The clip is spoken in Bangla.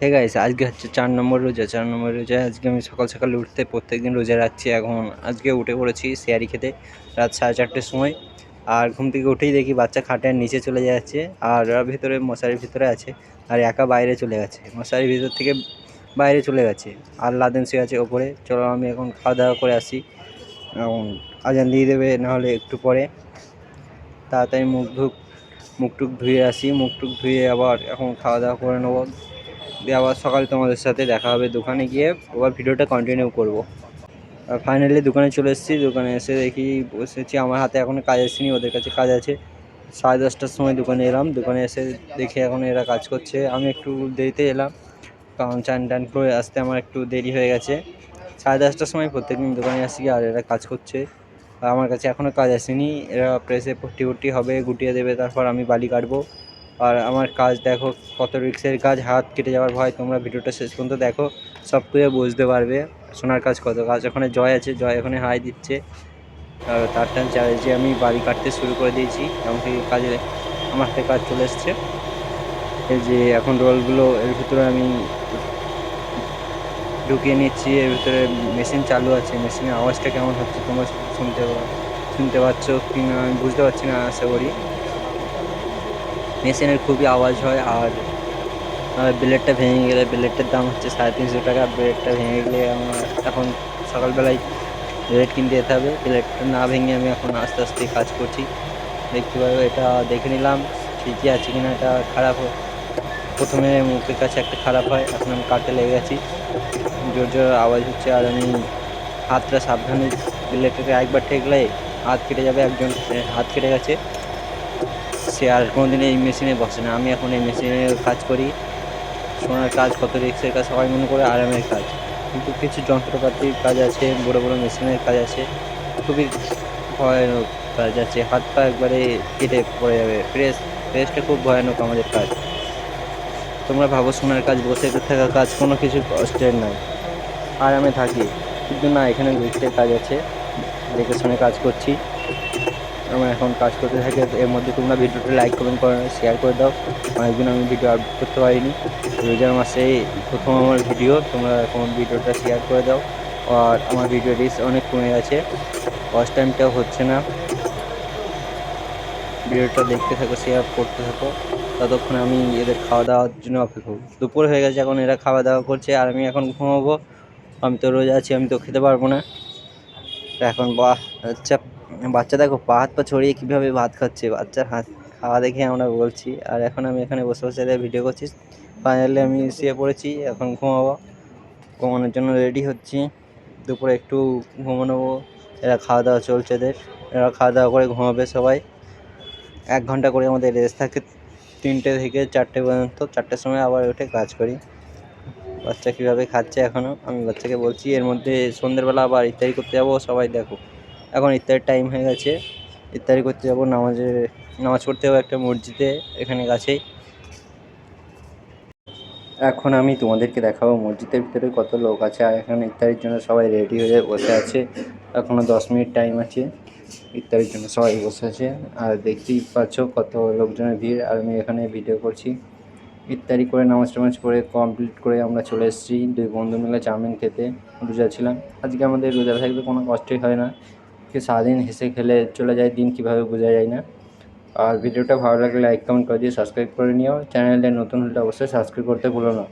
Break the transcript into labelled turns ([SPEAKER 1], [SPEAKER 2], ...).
[SPEAKER 1] ঠিক আছে আজকে হচ্ছে চার নম্বর রোজা। চার নম্বর রোজা আজকে আমি সকাল সকালে উঠতে প্রত্যেক দিন রোজা রাখছি। এখন আজকে উঠে পড়েছি শেয়ারি খেতে রাত সাড়ে চারটের সময়। আর ঘুম থেকে উঠেই দেখি বাচ্চা খাটের নিচে চলে যাচ্ছে আর ওরা ভেতরে মশারির ভিতরে আছে আর একা বাইরে চলে গেছে। মশারির ভিতর থেকে বাইরে চলে গেছে। আর লাদেন শুয়ে আছে ওপরে। চলো আমি এখন খাওয়া দাওয়া করে আসি। এখন আজান দিয়ে দেবে, নাহলে একটু পরে। তাড়াতাড়ি মুখ ধুক, মুখ টুক ধুয়ে আসি। মুখ টুক ধুয়ে আবার এখন খাওয়া দাওয়া করে নেব। দিয়ে আবার সকালে তোমাদের সাথে দেখা হবে দোকানে গিয়ে। আবার ভিডিওটা কন্টিনিউ করব। আর ফাইনালি দোকানে চলে এসেছি। দোকানে এসে দেখি বসেছি। আমার হাতে এখনও কাজ আসেনি, ওদের কাছে কাজ আছে। সাড়ে দশটার সময় দোকানে এলাম। দোকানে এসে দেখি এখন এরা কাজ করছে। আমি একটু দেরিতে এলাম। কারণ চান টান করে আসতে আমার একটু দেরি হয়ে গেছে। সাড়ে দশটার সময় প্রত্যেকদিন দোকানে আসি আর এরা কাজ করছে। আমার কাছে এখনও কাজ আসেনি। এরা প্রেসে পট্টি পট্টি হবে, গুটিয়ে দেবে, তারপর আমি বালি কাটবো। আর আমার কাজ দেখো কত রিক্সের কাজ, হাত কেটে যাওয়ার ভয়, তোমরা ভিডিওটা শেষ পর্যন্ত দেখো, সব কিছু বুঝতে পারবে সোনার কাজ কত। কাজ ওখানে জয় আছে, জয় ওখানে হাই দিচ্ছে। আর তার টান চালিয়ে আমি বাড়ি কাটতে শুরু করে দিয়েছি, এমনকি কাজে আমার হাতে কাজ চলে এসছে। এই যে এখন রোলগুলো, এর ভিতরে আমি ঢুকিয়ে নিচ্ছি, এর ভিতরে মেশিন চালু আছে, মেশিনের আওয়াজটা কেমন হচ্ছে, তোমরা শুনতে শুনতে পাচ্ছ কি না আমি বুঝতে পারছি না, আশা করি। মেশিনের খুবই আওয়াজ হয় আর ব্লেডটা ভেঙে গেলে ব্লেডটার দাম হচ্ছে সাড়ে তিনশো টাকা, ব্লেডটা ভেঙে গেলে আমার এখন সকালবেলায় ব্লেড কিনতে যেতে হবে। ব্লেডটা না ভেঙে আমি এখন আস্তে আস্তে কাজ করছি। দেখতে পারব এটা দেখে নিলাম, ঠিকই আছে কিনা এটা খারাপ প্রথমে মুখের কাছে একটা খারাপ হয়, এখন আমি কাটতে লেগে গেছি জোর জোর আওয়াজ হচ্ছে আর আমি হাতটা সাবধানে ব্লেডটাকে একবার ঠেকলে হাত কেটে যাবে একজন হাত কেটে গেছে। সে আর কোনোদিন এই মেশিনে বসে না। আমি এখন এই মেশিনে কাজ করি। সোনার কাজ, কত রিক্সের কাজ, সবাই মনে করে আরামের কাজ। কিন্তু কিছু যন্ত্রপাতির কাজ আছে, বড় বড় মেশিনের কাজ আছে। খুবই ভয়ানক কাজ আছে। হাত পা একবারে কেটে পড়ে যাবে। প্রেস প্রেসটা খুব ভয়ানক আমাদের কাজ। তোমরা ভাবো সোনার কাজ, বসে থাকা কাজ, কোনো কিছু কষ্টের নয়। আরামে থাকি। কিন্তু না, এখানে রিক্সের কাজ আছে। দেখে শুনে কাজ করছি। আমরা এখন কাজ করতে থাকি এর মধ্যে তোমরা ভিডিওটা লাইক কমেন্ট করে শেয়ার করে দাও। অনেকদিন আমি ভিডিও আপলোড করতে পারিনি। রোজার মাসে প্রথম আমার ভিডিও তোমরা এখন ভিডিওটা শেয়ার করে দাও। আর আমার ভিডিও রিস অনেক কমে গেছে। ফার্স্ট টাইমটাও হচ্ছে না। ভিডিওটা দেখতে থাকো শেয়ার করতে থাকো। ততক্ষণ আমি এদের খাওয়া দাওয়ার জন্য অপেক্ষা করব। দুপুর হয়ে গেছে, এখন এরা খাওয়া দাওয়া করছে, আর আমি এখন ঘুমাবো। আমি তো রোজা আছি, আমি তো খেতে পারব না। এখন বাহ আচ্ছা। বাচ্চা দেখো পা হাত পা ছড়িয়ে কীভাবে ভাত খাচ্ছে? বাচ্চার হাত খাওয়া দেখে আমরা বলছি, আর এখন আমি এখানে বসে বসে ভিডিও করছি। ফাইনালি আমি শুয়ে পড়েছি, এখন ঘুমাবো। ঘুমানোর জন্য রেডি হচ্ছি। দুপুরে একটু ঘুমানো এরা খাওয়া দাওয়া চলছে এদের। এরা খাওয়া দাওয়া করে ঘুমাবে সবাই। এক ঘণ্টা করে আমাদের রেস্ট থাকে তিনটে থেকে চারটে পর্যন্ত। চারটের সময় আবার উঠে কাজ করি। বাচ্চা কীভাবে খাচ্ছে এখনও আমি বাচ্চাকে বলছি, এর মধ্যে সন্ধ্যেবেলা আবার ইত্যাদি করতে যাব। সবাই দেখো। এখন ইত্যাদির টাইম হয়ে গেছে। ইত্যাদি করতে যাব, নামাজে, নামাজ পড়তে যাব একটা মসজিদে, এখানে কাছেই। এখন আমি তোমাদেরকে দেখাবো মসজিদের ভিতরে কত লোক আছে, আর এখানে ইত্যাদির জন্য সবাই রেডি হয়ে বসে আছে। এখনও দশ মিনিট টাইম আছে ইত্যাদির জন্য সবাই বসে আছে। আর দেখতেই পাচ্ছ কত লোকজনের ভিড়। আর আমি এখানে ভিডিও করছি। ইত্যাদি করে, নামাজ টামাজ করে কমপ্লিট করে আমরা চলে এসেছি। দুই বন্ধু মিলে চাউমিন খেতে, রোজা ছিলাম। আজকে আমাদের রোজা থাকলে কোনো কষ্টই হয় না। কি সারাদিন হেসে খেলে চলে যায় দিন কীভাবে বোঝা যায় না আর ভিডিওটা ভালো লাগলে লাইক কমেন্ট করে দিয়ে সাবস্ক্রাইব করে নিও চ্যানেলটা নতুন হলে অবশ্যই সাবস্ক্রাইব করতে ভুলো না